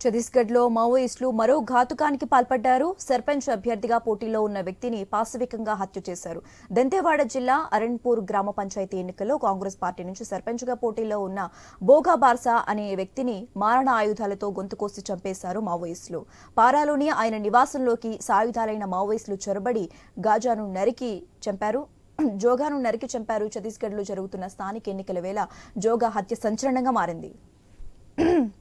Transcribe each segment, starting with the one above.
ఛత్తీస్గఢ్లో మావోయిస్టులు మరో ఘాతుకానికి పాల్పడ్డారు. సర్పంచ్ అభ్యర్థిగా పోటీలో ఉన్న వ్యక్తిని పాశవికంగా హత్య చేశారు. దంతేవాడ జిల్లా అరణ్పూర్ గ్రామ పంచాయతీ ఎన్నికల్లో కాంగ్రెస్ పార్టీ నుంచి సర్పంచ్గా పోటీలో ఉన్న బోగా బార్సా అనే వ్యక్తిని మారణ ఆయుధాలతో గొంతుకోసి చంపేశారు మావోయిస్టులు. పారాలోని ఆయన నివాసంలోకి సాయుధాలైన మావోయిస్టులు చొరబడి గాజాను నరికి చంపారు. జోగాను నరికి చంపారు. ఛత్తీస్గఢ్లో జరుగుతున్న స్థానిక ఎన్నికల వేళ జోగా హత్య సంచలనంగా మారింది.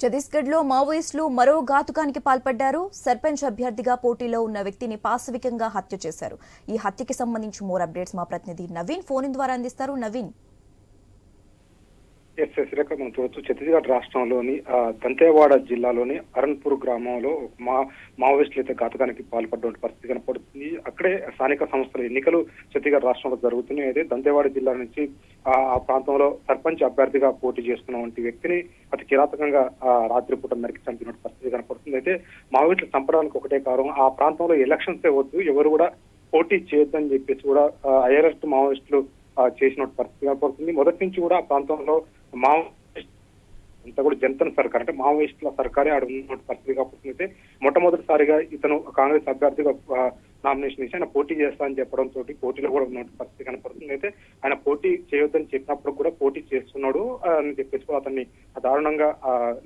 ఛత్తీస్గఢ్లో మావోయిస్టులు మరో ఘాతుకానికి పాల్పడ్డారు. సర్పంచ్ అభ్యర్థిగా పోటీలో ఉన్న వ్యక్తిని పాశవికంగా హత్య చేశారు. ఈ హత్యకి సంబంధించి మోర్ అప్డేట్స్ మా ప్రతినిధి నవీన్ ఫోన్ ద్వారా అందిస్తారు. నవీన్ ఎస్ ఎస్ రేఖ మనం చూడొచ్చు. ఛత్తీస్గఢ్ రాష్ట్రంలోని దంతేవాడ జిల్లాలోని అరణ్పూర్ గ్రామంలో మా మావోయిస్టులు అయితే ఘాతకానికి పాల్పడ్డ పరిస్థితి కనపడుతుంది. అక్కడే స్థానిక సంస్థల ఎన్నికలు ఛత్తీస్గఢ్ రాష్ట్రంలో జరుగుతున్నాయి. అయితే దంతేవాడ జిల్లా నుంచి ఆ ప్రాంతంలో సర్పంచ్ అభ్యర్థిగా పోటీ చేస్తున్న వంటి వ్యక్తిని అతి కిరాతకంగా రాత్రిపూట నరికి చంపిన పరిస్థితి కనపడుతుంది. అయితే మావోయిస్టులు చంపడానికి ఒకటే కారణం ఆ ప్రాంతంలో ఎలక్షన్స్ వద్దు ఎవరు కూడా పోటీ చేయొద్దని చెప్పేసి కూడా అయరెస్ట్ మావోయిస్టులు ఆ, పరిస్థితి కనపడుతుంది. మొదటి నుంచి కూడా ఆ ప్రాంతంలో మావోయిస్ట్. అంతా కూడా జనతన సర్కార్ అంటే మావోయిస్టుల సర్కారే ఆడ ఉన్న పరిస్థితి కాబట్టి అయితే మొట్టమొదటిసారిగా ఇతను కాంగ్రెస్ అభ్యర్థిగా నామినేషన్ ఇచ్చి ఆయన పోటీ చేస్తా అని చెప్పడం తోటి పోటీలో కూడా ఉన్న పరిస్థితి కనపడుతుంది. అయితే ఆయన పోటీ చేయొద్దని చెప్పినప్పుడు కూడా పోటీ చేస్తున్నాడు అని చెప్పేసి అతన్ని దారుణంగా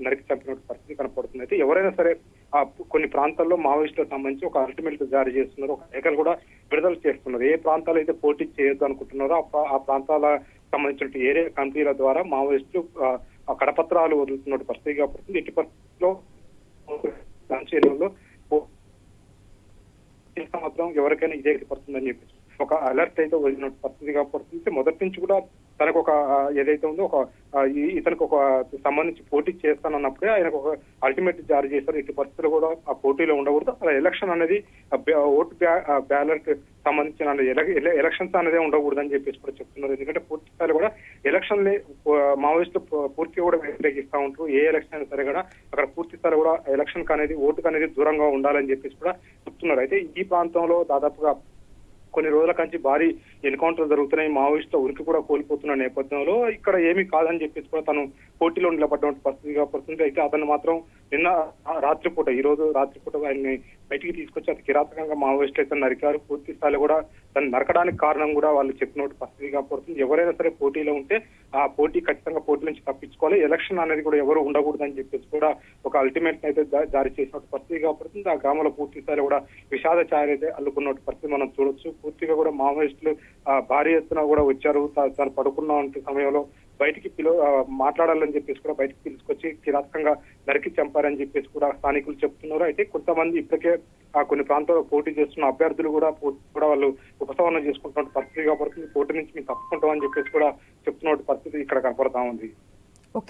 నరికి చంపిన పరిస్థితి కనపడుతుంది. అయితే ఎవరైనా సరే ఆ కొన్ని ప్రాంతాల్లో మావోయిస్టులకు సంబంధించి ఒక అల్టిమేట్ జారీ చేస్తున్నారు ఒక లేఖలు కూడా విడుదల చేస్తున్నారు. ఏ ప్రాంతాలు అయితే పోటీ చేయొద్దు అనుకుంటున్నారో ఆ ప్రా- ఆ ప్రాంతాల సంబంధించిన ఏరియా కమిటీల ద్వారా మావోయిస్టులు కడపత్రాలు వదులుతున్న పరిస్థితి కాబట్టి ఎట్టి పరిస్థితిలో మాత్రం ఎవరికైనా ఇదే పడుతుందని చెప్పి ఒక అలర్ట్ అయితే వదిలిన పరిస్థితి పడుతుంది మొదటి నుంచి కూడా తనకు ఒక ఏదైతే ఉందో ఒక ఇతనికి ఒక సంబంధించి పోటీ చేస్తానన్నప్పుడే ఆయనకు ఒక అల్టిమేట్ జారీ చేశారు. ఇటు పరిస్థితులు కూడా ఆ పోటీలో ఉండకూడదు. అలా ఎలక్షన్ అనేది బ్యా- ఓటు బ్యాలెట్ సంబంధించిన ఎలక్షన్స్ అనేది ఉండకూడదు అని చెప్పేసి కూడా చెప్తున్నారు. ఎందుకంటే పూర్తి స్థాయిలో కూడా ఎలక్షన్ మావోయిస్టులు పూర్తిగా కూడా వ్యతిరేకిస్తూ ఉంటారు. ఏ ఎలక్షన్ అయినా సరే కూడా అక్కడ పూర్తి స్థాయిలో కూడా ఎలక్షన్ అనేది ఓటుకు అనేది దూరంగా ఉండాలని చెప్పేసి కూడా చెప్తున్నారు. అయితే ఈ ప్రాంతంలో దాదాపుగా కొన్ని రోజుల కంచి భారీ ఎన్కౌంటర్ జరుగుతున్నాయి. మావోయిస్టుల ఉనికి కూడా కోల్పోతున్న నేపథ్యంలో ఇక్కడ ఏమీ కాదని చెప్పేసి కూడా తను పోటీలో నిలబడ్డ పరిస్థితిగా పడుతుంది అయితే అతను మాత్రం నిన్న రాత్రిపూట ఈ రోజు రాత్రిపూట ఆయన్ని బయటికి తీసుకొచ్చి అతి కిరాతకంగా మావోయిస్టులు అయితే నరికారు. పూర్తి స్థాయిలో కూడా దాన్ని నరకడానికి కారణం కూడా వాళ్ళు చెప్పినట్టు పరిస్థితిగా పడుతుంది. ఎవరైనా సరే పోటీలో ఉంటే ఆ పోటీ ఖచ్చితంగా పోటీ నుంచి తప్పించుకోవాలి. ఎలక్షన్ అనేది కూడా ఎవరు ఉండకూడదని చెప్పేసి కూడా ఒక అల్టిమేట్ అయితే జారీ చేసినట్టు పరిస్థితిగా పడుతుంది. ఆ గ్రామంలో పూర్తి స్థాయిలో కూడా విషాద ఛాయలు అయితే అల్లుకున్నట్టు పరిస్థితి మనం చూడొచ్చు. పూర్తిగా కూడా మావోయిస్టులు ఆ, భారీ ఎత్తున కూడా వచ్చారు. తా- తాను పడుకున్న వంటి సమయంలో బయటికి పిలు మాట్లాడాలని చెప్పేసి కూడా బయటికి పిలుచుకొచ్చి కిరాతకంగా నరికి చంపారని చెప్పేసి కూడా స్థానికులు చెప్తున్నారు. అయితే కొంతమంది ఇప్పటికే ఆ కొన్ని ప్రాంతాల్లో పోటీ చేస్తున్న అభ్యర్థులు కూడా కూడా వాళ్ళు ఉపసంహరణ చేసుకుంటున్న పరిస్థితి కాబట్టి పోటీ నుంచి మేము తప్పుకుంటామని చెప్పేసి కూడా చెప్తున్న పరిస్థితి ఇక్కడ కనపడతా ఉంది.